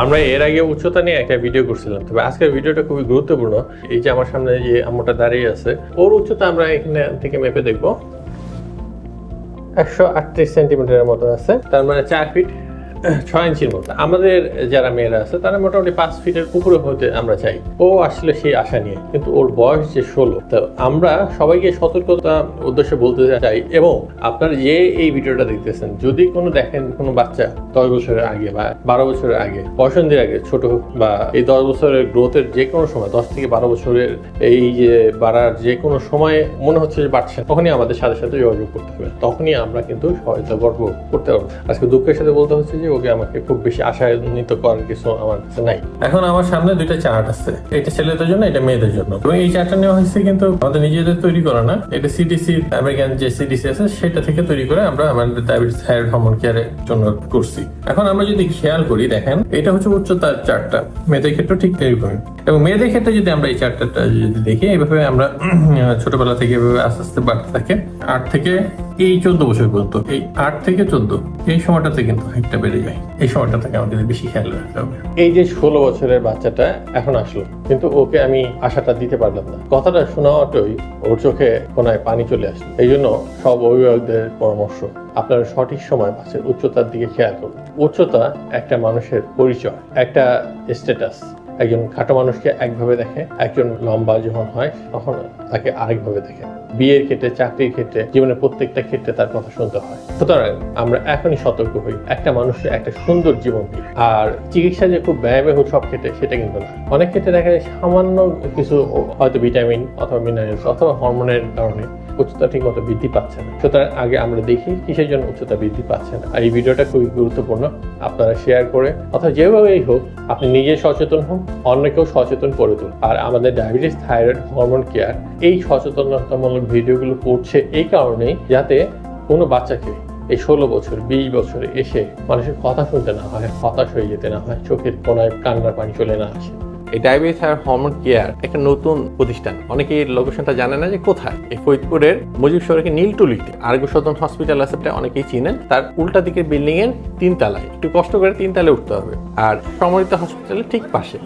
আমরা এর আগে উচ্চতা নিয়ে একটা ভিডিও করছিলাম। তবে আজকের ভিডিওটা খুবই গুরুত্বপূর্ণ। এই যে আমার সামনে যে আমটা দাঁড়িয়ে আছে, ওর উচ্চতা আমরা এখানে থেকে মেপে দেখব। একশো আটত্রিশ সেন্টিমিটারের মতো আছে। তার মানে চার ফিট ছয় ইঞ্চির মতো। আমাদের যারা মেয়েরা আছে, তারা মোটামুটি পাঁচ ফিটের উপরে হতে আমরা চাই। ও আসলে সেই আশা নিয়ে, কিন্তু ওর বয়স যে ষোলো। তো আমরা সবাইকে সতর্কতা উদ্দেশ্যে বলতে চাই, এবং আপনারা যে এই ভিডিওটা দেখতেছেন, যদি কোনো দেখেন কোনো বাচ্চা দশ বছরের আগে বা বারো বছরের আগে বসন্তের আগে, ছোট বা এই দশ বছরের গ্রোথের যে কোনো সময়, দশ থেকে বারো বছরের এই যে বাড়ার যে কোনো সময়ে মনে হচ্ছে যে বাড়ছে, তখনই আমাদের সাথে সাথে যোগাযোগ করতে হবে। তখনই আমরা কিন্তু সহায়তা গর্ব করতে পারব। আজকে দুঃখের সাথে বলতে হচ্ছে যে ওকে আমাকে খুব বেশি আশান্বিত করার কিছু আমার কাছে নাই। এখন আমার সামনে দুইটা চার্ট আছে। এটা ছেলেদের জন্য, এটা মেয়েদের জন্য। এবং এই চার্টটা নেওয়া হয়েছে কিন্তু আমাদের নিজেদের তৈরি করা না। এটা সিডিসি আমেরিকান যে সিডিসি আছে, সেটা থেকে তৈরি করে আমরা আমাদের ডায়াবেটিস থাইরয়েড হরমোন কেয়ারের জন্য করছি। এখন আমরা যদি খেয়াল করি, দেখেন, এটা হচ্ছে উচ্চতার চার্টটা। মেয়েদের ক্ষেত্রে ঠিক এরকমই এবং মেয়েদের ক্ষেত্রে যদি আমরা এই চার্টটা যদি দেখি, এইভাবে আমরা ছোটবেলা থেকে এভাবে আস্তে আস্তে বাড়তে থাকে। আট থেকে এই চোদ্দ বছর পর্যন্ত, এই আট থেকে চোদ্দ, এই সময়টাতে কিন্তু হাইটটা বেড়ে যায়। এই সময়টা থেকে আমাদের বেশি খেয়াল রাখতে হবে। এই যে ষোলো বছরের বাচ্চাটা এখন আসলো, কিন্তু ওকে আমি আশাটা দিতে পারলাম না। কথাটা শোনাওয়াটাই ওর চোখে কোনায় পানি চলে আসলো। এই জন্য সব অভিভাবকদের পরামর্শ, আপনারা সঠিক সময় বাচ্চার উচ্চতার দিকে খেয়াল করুন। উচ্চতা একটা মানুষের পরিচয়, একটা স্ট্যাটাস একজন খাটো মানুষকে একভাবে দেখে, একজন লম্বা যখন হয়, তখন তাকে আরেকভাবে দেখে। বিয়ের ক্ষেত্রে, চাকরির ক্ষেত্রে, জীবনের প্রত্যেকটা ক্ষেত্রে তার কথা শুনতে হয়। সুতরাং আমরা এখনই সতর্ক হই, একটা মানুষের একটা সুন্দর জীবন দিই আর চিকিৎসা যে খুব ব্যয়বহুল সব ক্ষেত্রে, সেটা কিন্তু না। অনেক ক্ষেত্রে দেখা যায় সামান্য কিছু হয়তো ভিটামিন অথবা মিনারেলস অথবা হরমোনের কারণে উচ্চতা ঠিক মতো বৃদ্ধি পাচ্ছে না। সুতরাং আগে আমরা দেখি কিসের জন্য উচ্চতা বৃদ্ধি পাচ্ছে না। আর এই ভিডিওটা খুবই গুরুত্বপূর্ণ। আপনারা শেয়ার করে, অথবা যেভাবেই হোক আপনি নিজে সচেতন হন, অন্যকেও সচেতন করে তুলুন। আর আমাদের ডায়াবেটিস, থাইরয়েড, হরমোন কেয়ার এই সচেতনতামূলক ভিডিওগুলো করছে এই কারণেই যাতে কোনো বাচ্চাকে এই ষোলো বছর, বিশ বছর এসে মানুষের কথা শুনতে না হয়, হতাশ হয়ে যেতে না হয়, চোখের কোনায় কান্নার পানি চলে না আসে। এই ডায়াবেটিস আর হরমোন কেয়ার একটা নতুন প্রতিষ্ঠান। অনেকে এর লোকেশনটা জানে না যে কোথায়। এই ফরিদপুরের মুজিব সড়কে নীলটুলিতে আরোগ্য সদন হসপিটাল আছে অনেকেই চিনেন। তার উল্টা দিকের বিল্ডিং এর তিন তলায় একটু কষ্ট করে তিন তলায় উঠতে হবে। আর সমরিত হসপিটালের ঠিক পাশে।